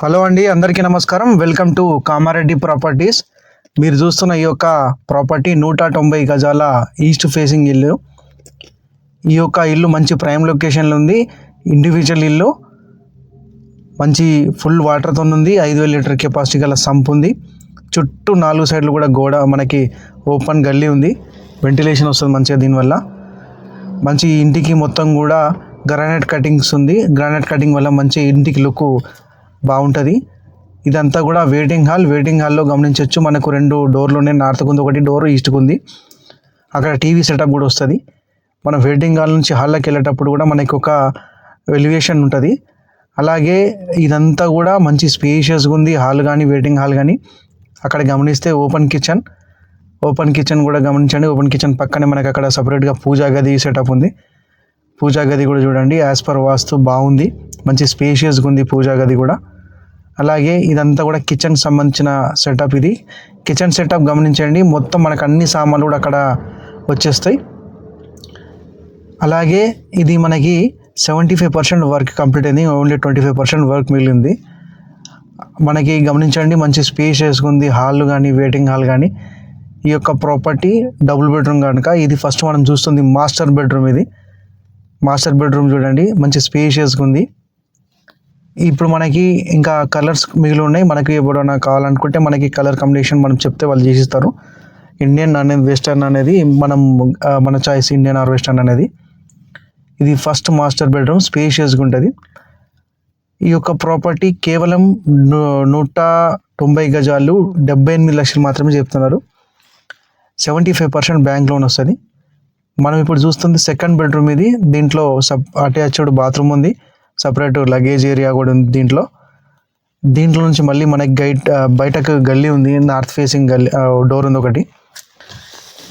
Hello అండి అందరికీ నమస్కారం. Welcome to Kamareddy properties. మీరు చూస్తున్న ఈ యొక్క ప్రాపర్టీ నూట తొంభై గజాల ఈస్ట్ ఫేసింగ్ ఇల్లు. ఈ యొక్క ఇల్లు మంచి ప్రైమ్ లొకేషన్లో ఉంది. ఇండివిజువల్ ఇల్లు. మంచి ఫుల్ వాటర్తో ఉంది. ఐదు వేల లీటర్ కెపాసిటీ గల సంప్ ఉంది. చుట్టూ నాలుగు సైడ్లు కూడా గోడ మనకి ఓపెన్ గల్లీ ఉంది. వెంటిలేషన్ వస్తుంది మంచిగా దీనివల్ల. మంచి ఇంటికి మొత్తం కూడా గ్రానైట్ కటింగ్స్ ఉంది. గ్రానైట్ కటింగ్ వల్ల మంచి ఇంటికి లుక్ బాగుంటుంది. ఇదంతా కూడా వెయిటింగ్ హాల్ వెయిటింగ్ హాల్లో గమనించవచ్చు మనకు రెండు డోర్లు ఉన్నాయి నార్త్కు ఉంది ఒకటి డోర్ ఈస్ట్కు ఉంది అక్కడ టీవీ సెటప్ కూడా వస్తుంది. మనం వెయిటింగ్ హాల్ నుంచి హాల్లోకి వెళ్ళేటప్పుడు కూడా మనకి ఒక ఎలివేషన్ ఉంటుంది. అలాగే ఇదంతా కూడా మంచి స్పేషియస్గా ఉంది. హాల్ కానీ వెయిటింగ్ హాల్ కానీ అక్కడ గమనిస్తే ఓపెన్ కిచెన్ ఓపెన్ కిచెన్ కూడా గమనించండి. ఓపెన్ కిచెన్ పక్కనే మనకి అక్కడ సపరేట్గా పూజా గది సెటప్ ఉంది. పూజా గది కూడా చూడండి. యాజ్ పర్ వాస్తు బాగుంది. మంచి స్పేషియస్గా ఉంది పూజా గది కూడా. అలాగే ఇదంతా కూడా కిచెన్ సంబంధించిన సెటప్ ఇది. కిచెన్ సెటప్ గమనించండి మొత్తం మనకు అన్ని సామాన్లు కూడా అక్కడ వచ్చేస్తాయి. అలాగే ఇది మనకి seventy five percent work complete అయింది only twenty five percent work మిగిలింది. మనకి గమనించండి మంచి స్పేస్ ఉంది హాల్ కానీ వెయిటింగ్ హాల్ కానీ ఈ యొక్క ప్రాపర్టీ డబుల్ బెడ్రూమ్ కనుక ఇది ఫస్ట్ మనం చూస్తుంది మాస్టర్ బెడ్రూమ్ ఇది. మాస్టర్ బెడ్రూమ్ చూడండి మంచి స్పేషియస్గా ఉంది. ఇప్పుడు మనకి ఇంకా కలర్స్ మిగిలి ఉన్నాయి మనకి ఎప్పుడైనా కావాలనుకుంటే మనకి కలర్ కాంబినేషన్ మనం చెప్తే వాళ్ళు చేసిస్తారు. ఇండియన్ అనేది వెస్టర్న్ అనేది మనం మన చాయిస్ ఇండియన్ ఆర్ వెస్టర్న్ అనేది. ఇది ఫస్ట్ మాస్టర్ బెడ్రూమ్ స్పేషియస్గా ఉంటుంది. ఈ యొక్క ప్రాపర్టీ కేవలం నూట తొంభై గజాలు డెబ్బై ఎనిమిది లక్షలు మాత్రమే చెప్తున్నారు. Seventy five percent bank loan వస్తుంది. మనం ఇప్పుడు చూస్తుంది సెకండ్ బెడ్రూమ్ ఇది. దీంట్లో సబ్ అటాచ్డ్ బాత్రూమ్ ఉంది. సపరేట్ లగేజ్ ఏరియా కూడా ఉంది దీంట్లో. దీంట్లో నుంచి మళ్ళీ మనకి గైట్ బయటకు గల్లీ ఉంది నార్త్ ఫేసింగ్ గల్లీ డోర్ ఉంది ఒకటి.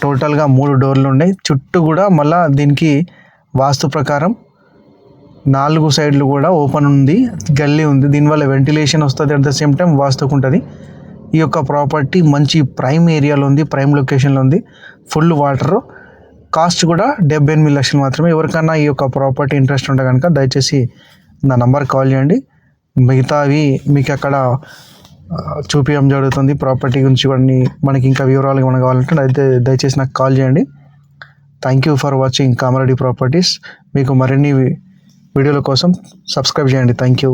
టోటల్గా మూడు డోర్లు ఉన్నాయి. చుట్టూ కూడా మళ్ళీ దీనికి వాస్తు ప్రకారం నాలుగు సైడ్లు కూడా ఓపెన్ ఉంది గల్లీ ఉంది. దీనివల్ల వెంటిలేషన్ వస్తుంది అట్ ద సేమ్ టైం వాస్తుకు ఉంటుంది. ఈ యొక్క ప్రాపర్టీ మంచి ప్రైమ్ ఏరియాలో ఉంది ప్రైమ్ లొకేషన్లో ఉంది. ఫుల్ వాటరు కాస్ట్ కూడా డెబ్బై ఎనిమిది లక్షలు మాత్రమే. ఎవరికైనా ఈ యొక్క ప్రాపర్టీ ఇంట్రెస్ట్ ఉంటే కనుక దయచేసి నా నంబర్ కాల్ చేయండి. మిగతావి మీకు అక్కడ చూపించడం జరుగుతుంది. ప్రాపర్టీ గురించి కొన్ని మనకి ఇంకా వివరాలు ఏమైనా కావాలంటే అయితే దయచేసి నాకు కాల్ చేయండి. Thank you for watching Kamareddy properties మీకు మరిన్ని వీడియోల కోసం సబ్స్క్రైబ్ చేయండి. Thank you